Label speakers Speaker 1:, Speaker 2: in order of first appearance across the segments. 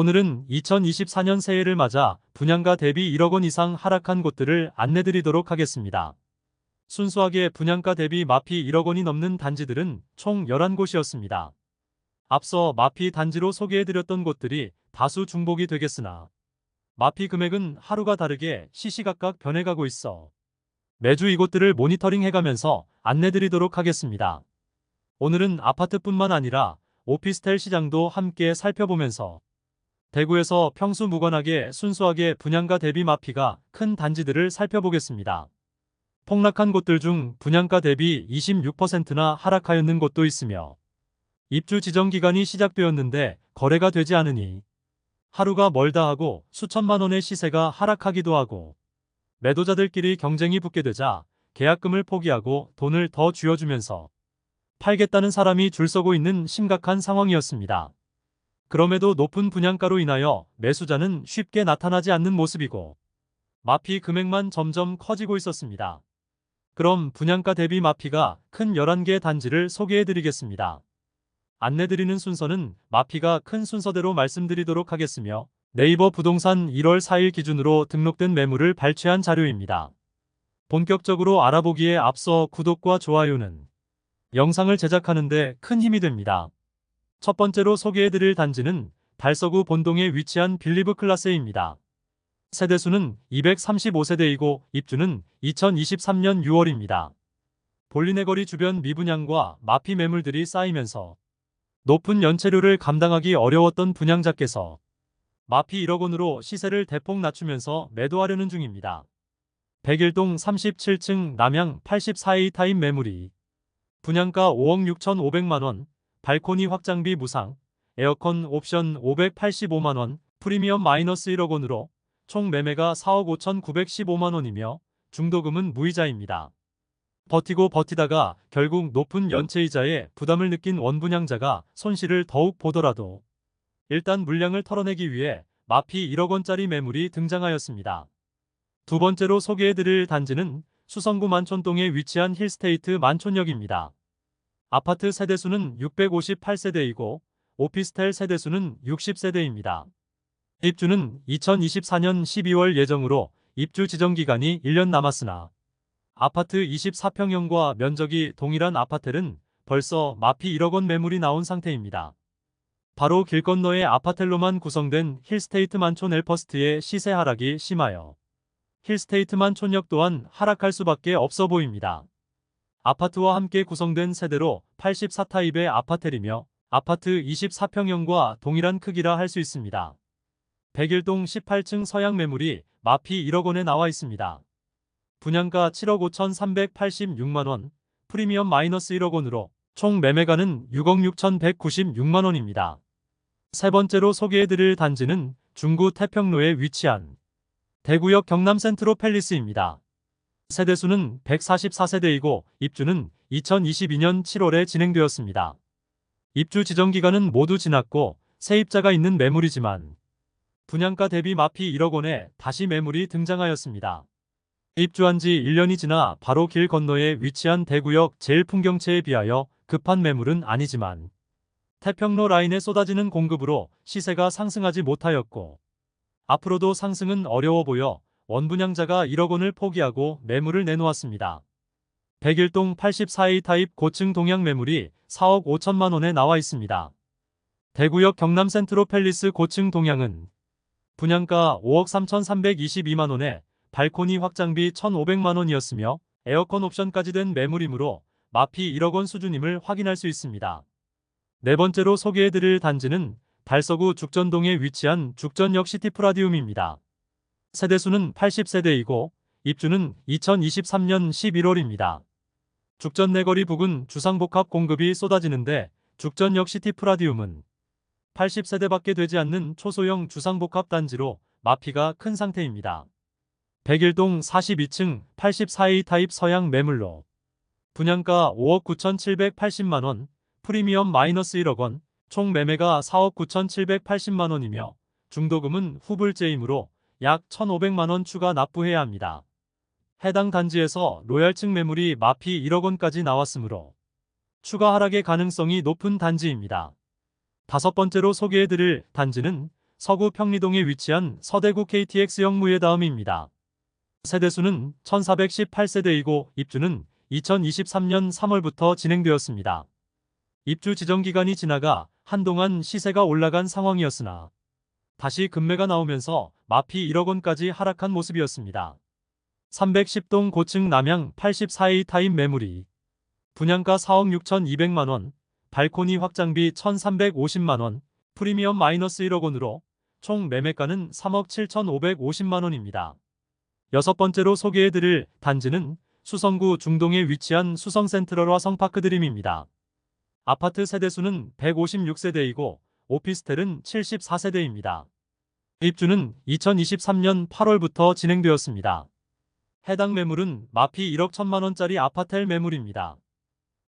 Speaker 1: 오늘은 2024년 새해를 맞아 분양가 대비 1억 원 이상 하락한 곳들을 안내드리도록 하겠습니다. 순수하게 분양가 대비 마피 1억 원이 넘는 단지들은 총 11곳이었습니다. 앞서 마피 단지로 소개해드렸던 곳들이 다수 중복이 되겠으나 마피 금액은 하루가 다르게 시시각각 변해가고 있어 매주 이곳들을 모니터링 해가면서 안내드리도록 하겠습니다. 오늘은 아파트뿐만 아니라 오피스텔 시장도 함께 살펴보면서 대구에서 평수 무관하게 순수하게 분양가 대비 마피가 큰 단지들을 살펴보겠습니다. 폭락한 곳들 중 분양가 대비 26%나 하락하였는 곳도 있으며 입주 지정 기간이 시작되었는데 거래가 되지 않으니 하루가 멀다 하고 수천만 원의 시세가 하락하기도 하고 매도자들끼리 경쟁이 붙게 되자 계약금을 포기하고 돈을 더 쥐어주면서 팔겠다는 사람이 줄 서고 있는 심각한 상황이었습니다. 그럼에도 높은 분양가로 인하여 매수자는 쉽게 나타나지 않는 모습이고 마피 금액만 점점 커지고 있었습니다. 그럼 분양가 대비 마피가 큰 11개 단지를 소개해 드리겠습니다. 안내드리는 순서는 마피가 큰 순서대로 말씀드리도록 하겠으며 네이버 부동산 1월 4일 기준으로 등록된 매물을 발췌한 자료입니다. 본격적으로 알아보기에 앞서 구독과 좋아요는 영상을 제작하는데 큰 힘이 됩니다. 첫 번째로 소개해드릴 단지는 달서구 본동에 위치한 빌리브 클라스입니다. 세대수는 235세대이고 입주는 2023년 6월입니다. 볼리네 거리 주변 미분양과 마피 매물들이 쌓이면서 높은 연체료를 감당하기 어려웠던 분양자께서 마피 1억 원으로 시세를 대폭 낮추면서 매도하려는 중입니다. 101동 37층 남양 84A 타입 매물이 분양가 5억 6,500만원, 발코니 확장비 무상, 에어컨 옵션 585만원, 프리미엄 마이너스 1억 원으로 총 매매가 4억 5,915만 원이며 중도금은 무이자입니다. 버티고 버티다가 결국 높은 연체이자에 부담을 느낀 원분양자가 손실을 더욱 보더라도 일단 물량을 털어내기 위해 마피 1억 원짜리 매물이 등장하였습니다. 두 번째로 소개해드릴 단지는 수성구 만촌동에 위치한 힐스테이트 만촌역입니다. 아파트 세대수는 658세대이고 오피스텔 세대수는 60세대입니다. 입주는 2024년 12월 예정으로 입주 지정 기간이 1년 남았으나 아파트 24평형과 면적이 동일한 아파텔은 벌써 마피 1억 원 매물이 나온 상태입니다. 바로 길 건너의 아파텔로만 구성된 힐스테이트 만촌 엘퍼스트의 시세 하락이 심하여 힐스테이트 만촌역 또한 하락할 수밖에 없어 보입니다. 아파트와 함께 구성된 세대로 84타입의 아파텔이며 아파트 24평형과 동일한 크기라 할 수 있습니다. 101동 18층 서양 매물이 마피 1억 원에 나와 있습니다. 분양가 7억 5,386만원, 프리미엄 마이너스 1억 원으로 총 매매가는 6억 6,196만 원입니다. 세 번째로 소개해드릴 단지는 중구 태평로에 위치한 대구역 경남 센트로 팰리스입니다. 세대수는 144세대이고 입주는 2022년 7월에 진행되었습니다. 입주 지정 기간은 모두 지났고 세입자가 있는 매물이지만 분양가 대비 마피 1억 원에 다시 매물이 등장하였습니다. 입주한 지 1년이 지나 바로 길 건너에 위치한 대구역 제일 풍경채에 비하여 급한 매물은 아니지만 태평로 라인에 쏟아지는 공급으로 시세가 상승하지 못하였고 앞으로도 상승은 어려워 보여 원분양자가 1억 원을 포기하고 매물을 내놓았습니다. 101동 84A 타입 고층 동양 매물이 4억 5천만 원에 나와 있습니다. 대구역 경남 센트로 팰리스 고층 동양은 분양가 5억 3,322만 원에 발코니 확장비 1,500만 원이었으며 에어컨 옵션까지 된 매물이므로 마피 1억 원 수준임을 확인할 수 있습니다. 네 번째로 소개해드릴 단지는 달서구 죽전동에 위치한 죽전역 시티프라디움입니다. 세대수는 80세대이고 입주는 2023년 11월입니다. 죽전 내거리 부근 주상복합 공급이 쏟아지는데 죽전역 시티프라디움은 80세대밖에 되지 않는 초소형 주상복합 단지로 마피가 큰 상태입니다. 101동 42층 84A 타입 서양 매물로 분양가 5억 9,780만원, 프리미엄 마이너스 1억 원, 총 매매가 4억 9,780만 원이며 중도금은 후불제이므로 약 1,500만 원 추가 납부해야 합니다. 해당 단지에서 로얄층 매물이 마피 1억 원까지 나왔으므로 추가 하락의 가능성이 높은 단지입니다. 다섯 번째로 소개해드릴 단지는 서구 평리동에 위치한 서대구 KTX역 무예다음입니다. 세대수는 1418세대이고 입주는 2023년 3월부터 진행되었습니다. 입주 지정 기간이 지나가 한동안 시세가 올라간 상황이었으나 다시 급매가 나오면서 마피 1억 원까지 하락한 모습이었습니다. 310동 고층 남양 84A 타입 매물이 분양가 4억 6,200만 원, 발코니 확장비 1,350만 원, 프리미엄 마이너스 1억 원으로 총 매매가는 3억 7,550만 원입니다. 여섯 번째로 소개해드릴 단지는 수성구 중동에 위치한 수성센트럴 화 성파크 드림입니다. 아파트 세대수는 156세대이고 오피스텔은 74세대입니다. 입주는 2023년 8월부터 진행되었습니다. 해당 매물은 마피 1억 1천만 원짜리 아파텔 매물입니다.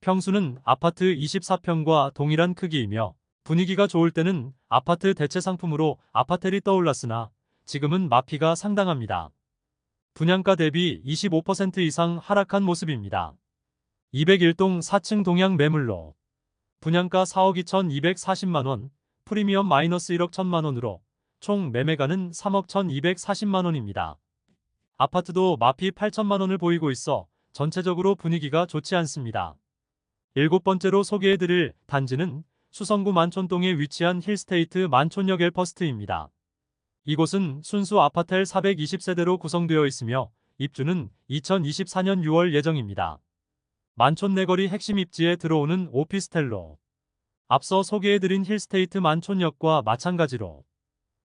Speaker 1: 평수는 아파트 24평과 동일한 크기이며 분위기가 좋을 때는 아파트 대체 상품으로 아파텔이 떠올랐으나 지금은 마피가 상당합니다. 분양가 대비 25% 이상 하락한 모습입니다. 201동 4층 동양 매물로 분양가 4억 2,240만 원, 프리미엄 마이너스 1억 1천만 원으로 총 매매가는 3억 1,240만 원입니다. 아파트도 마피 8천만 원을 보이고 있어 전체적으로 분위기가 좋지 않습니다. 일곱 번째로 소개해드릴 단지는 수성구 만촌동에 위치한 힐스테이트 만촌역 엘퍼스트입니다. 이곳은 순수 아파텔 420세대로 구성되어 있으며 입주는 2024년 6월 예정입니다. 만촌 내거리 핵심 입지에 들어오는 오피스텔로 앞서 소개해드린 힐스테이트 만촌역과 마찬가지로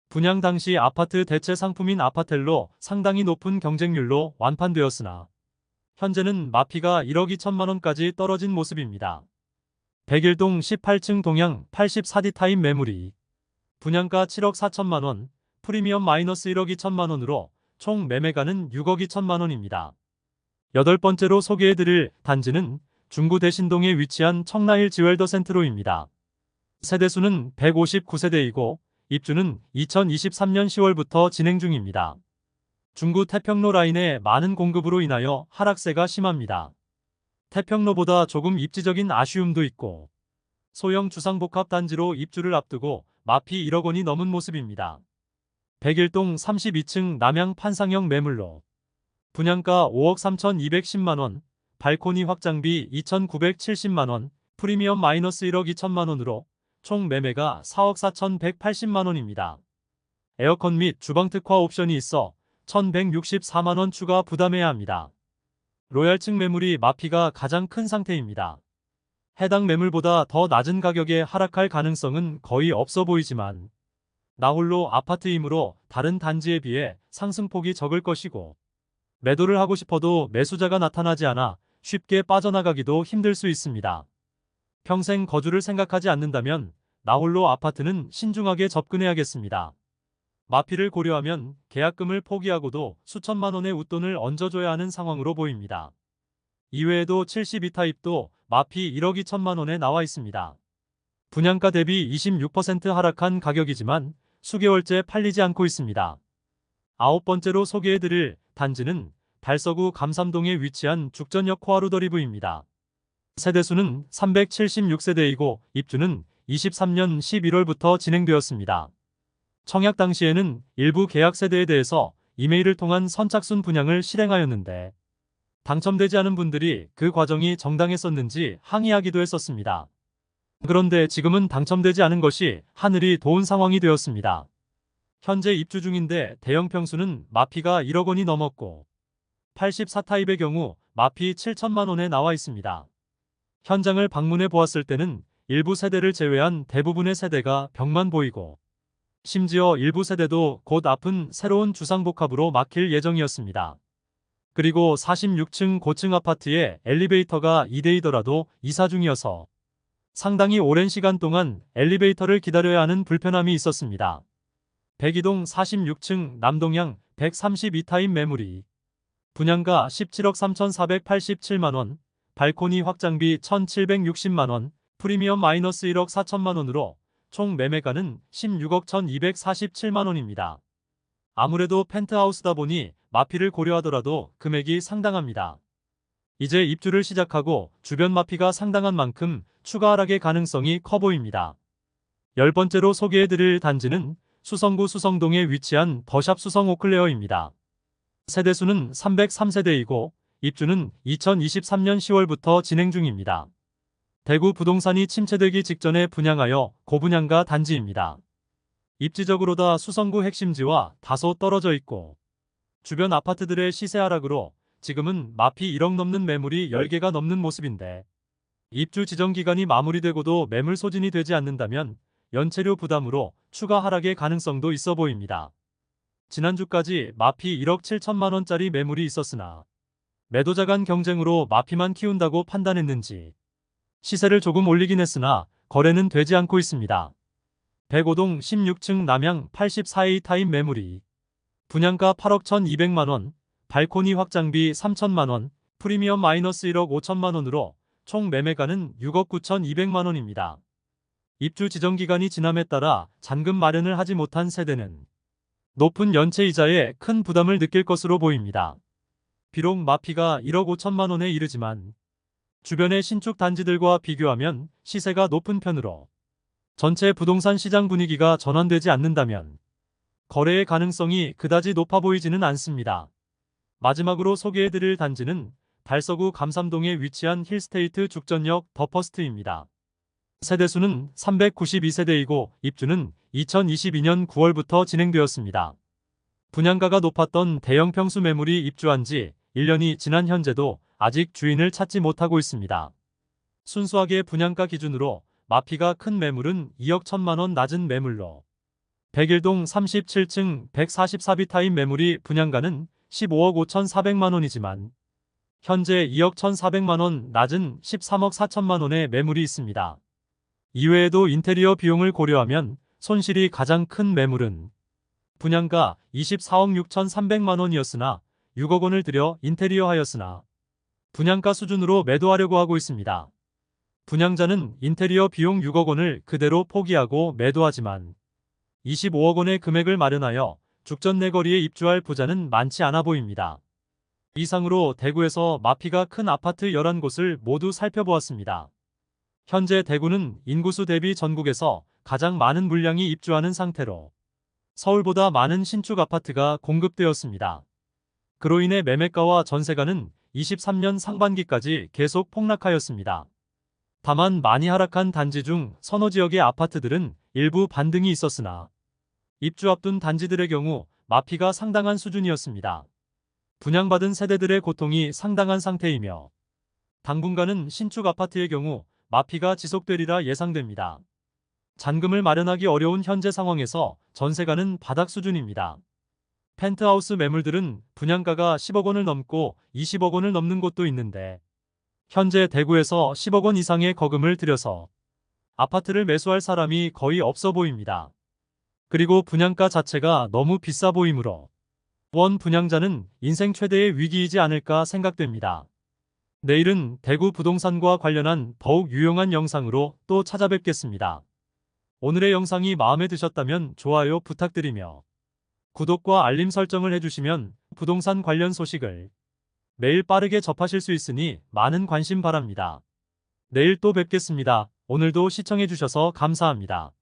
Speaker 1: 분양 당시 아파트 대체 상품인 아파텔로 상당히 높은 경쟁률로 완판되었으나 현재는 마피가 1억 2천만 원까지 떨어진 모습입니다. 101동 18층 동양 84D 타입 매물이 분양가 7억 4천만 원, 프리미엄 마이너스 1억 2천만 원으로 총 매매가는 6억 2천만 원입니다. 여덟 번째로 소개해드릴 단지는 중구 대신동에 위치한 청라힐 지웰더 센트로입니다. 세대수는 159세대이고 입주는 2023년 10월부터 진행 중입니다. 중구 태평로 라인의 많은 공급으로 인하여 하락세가 심합니다. 태평로보다 조금 입지적인 아쉬움도 있고 소형 주상복합 단지로 입주를 앞두고 마피 1억 원이 넘은 모습입니다. 101동 32층 남양 판상형 매물로 분양가 5억 3,210만 원, 발코니 확장비 2,970만 원, 프리미엄 마이너스 1억 2천만 원으로 총 매매가 4억 4,180만 원입니다. 에어컨 및 주방 특화 옵션이 있어 1,164만 원 추가 부담해야 합니다. 로얄층 매물이 마피가 가장 큰 상태입니다. 해당 매물보다 더 낮은 가격에 하락할 가능성은 거의 없어 보이지만 나홀로 아파트이므로 다른 단지에 비해 상승폭이 적을 것이고 매도를 하고 싶어도 매수자가 나타나지 않아 쉽게 빠져나가기도 힘들 수 있습니다. 평생 거주를 생각하지 않는다면 나홀로 아파트는 신중하게 접근해야겠습니다. 마피를 고려하면 계약금을 포기하고도 수천만 원의 웃돈을 얹어줘야 하는 상황으로 보입니다. 이외에도 72타입도 마피 1억 2천만 원에 나와 있습니다. 분양가 대비 26% 하락한 가격이지만 수개월째 팔리지 않고 있습니다. 아홉 번째로 소개해드릴 단지는 달서구 감삼동에 위치한 죽전역 코아루더리브입니다. 세대수는 376세대이고 입주는 23년 11월부터 진행되었습니다. 청약 당시에는 일부 계약 세대에 대해서 이메일을 통한 선착순 분양을 실행하였는데 당첨되지 않은 분들이 그 과정이 정당했었는지 항의하기도 했었습니다. 그런데 지금은 당첨되지 않은 것이 하늘이 도운 상황이 되었습니다. 현재 입주 중인데 대형 평수는 마피가 1억 원이 넘었고 84타입의 경우 마피 7천만 원에 나와 있습니다. 현장을 방문해 보았을 때는 일부 세대를 제외한 대부분의 세대가 벽만 보이고 심지어 일부 세대도 곧 앞은 새로운 주상복합으로 막힐 예정이었습니다. 그리고 46층 고층 아파트에 엘리베이터가 2대이더라도 이사 중이어서 상당히 오랜 시간 동안 엘리베이터를 기다려야 하는 불편함이 있었습니다. 102동 46층 남동향 132타입 매물이 분양가 17억 3,487만원, 발코니 확장비 1,760만원, 프리미엄 마이너스 1억 4천만원으로 총 매매가는 16억 1,247만원입니다. 아무래도 펜트하우스다 보니 마피를 고려하더라도 금액이 상당합니다. 이제 입주를 시작하고 주변 마피가 상당한 만큼 추가 하락의 가능성이 커 보입니다. 열 번째로 소개해드릴 단지는 수성구 수성동에 위치한 더샵 수성 오클레어입니다. 세대수는 303세대이고 입주는 2023년 10월부터 진행 중입니다. 대구 부동산이 침체되기 직전에 분양하여 고분양가 단지입니다. 입지적으로다 수성구 핵심지와 다소 떨어져 있고 주변 아파트들의 시세 하락으로 지금은 마피 1억 넘는 매물이 10개가 넘는 모습인데 입주 지정 기간이 마무리되고도 매물 소진이 되지 않는다면 연체료 부담으로 추가 하락의 가능성도 있어 보입니다. 지난주까지 마피 1억 7천만 원짜리 매물이 있었으나 매도자 간 경쟁으로 마피만 키운다고 판단했는지 시세를 조금 올리긴 했으나 거래는 되지 않고 있습니다. 105동 16층 남양 84A 타임 매물이 분양가 8억 1,200만 원, 발코니 확장비 3천만 원, 프리미엄 마이너스 1억 5천만 원으로 총 매매가는 6억 9천2백만 원입니다. 입주 지정 기간이 지남에 따라 잔금 마련을 하지 못한 세대는 높은 연체 이자에 큰 부담을 느낄 것으로 보입니다. 비록 마피가 1억 5천만 원에 이르지만 주변의 신축 단지들과 비교하면 시세가 높은 편으로 전체 부동산 시장 분위기가 전환되지 않는다면 거래의 가능성이 그다지 높아 보이지는 않습니다. 마지막으로 소개해드릴 단지는 달서구 감삼동에 위치한 힐스테이트 죽전역 더퍼스트입니다. 세대수는 392세대이고 입주는 2022년 9월부터 진행되었습니다. 분양가가 높았던 대형 평수 매물이 입주한 지 1년이 지난 현재도 아직 주인을 찾지 못하고 있습니다. 순수하게 분양가 기준으로 마피가 큰 매물은 2억 1천만 원 낮은 매물로 101동 37층 144비 타임 매물이 분양가는 15억 5천4백만 원이지만 현재 2억 1,400만 원 낮은 13억 4천만 원의 매물이 있습니다. 이외에도 인테리어 비용을 고려하면 손실이 가장 큰 매물은 분양가 24억 6천3백만 원이었으나 6억 원을 들여 인테리어 하였으나 분양가 수준으로 매도하려고 하고 있습니다. 분양자는 인테리어 비용 6억 원을 그대로 포기하고 매도하지만 25억 원의 금액을 마련하여 죽전 내거리에 입주할 부자는 많지 않아 보입니다. 이상으로 대구에서 마피가 큰 아파트 11곳을 모두 살펴보았습니다. 현재 대구는 인구수 대비 전국에서 가장 많은 물량이 입주하는 상태로 서울보다 많은 신축 아파트가 공급되었습니다. 그로 인해 매매가와 전세가는 23년 상반기까지 계속 폭락하였습니다. 다만 많이 하락한 단지 중 서너 지역의 아파트들은 일부 반등이 있었으나 입주 앞둔 단지들의 경우 마피가 상당한 수준이었습니다. 분양받은 세대들의 고통이 상당한 상태이며 당분간은 신축 아파트의 경우 마피가 지속되리라 예상됩니다. 잔금을 마련하기 어려운 현재 상황에서 전세가는 바닥 수준입니다. 펜트하우스 매물들은 분양가가 10억 원을 넘고 20억 원을 넘는 곳도 있는데 현재 대구에서 10억 원 이상의 거금을 들여서 아파트를 매수할 사람이 거의 없어 보입니다. 그리고 분양가 자체가 너무 비싸 보이므로 원 분양자는 인생 최대의 위기이지 않을까 생각됩니다. 내일은 대구 부동산과 관련한 더욱 유용한 영상으로 또 찾아뵙겠습니다. 오늘의 영상이 마음에 드셨다면 좋아요 부탁드리며 구독과 알림 설정을 해주시면 부동산 관련 소식을 매일 빠르게 접하실 수 있으니 많은 관심 바랍니다. 내일 또 뵙겠습니다. 오늘도 시청해주셔서 감사합니다.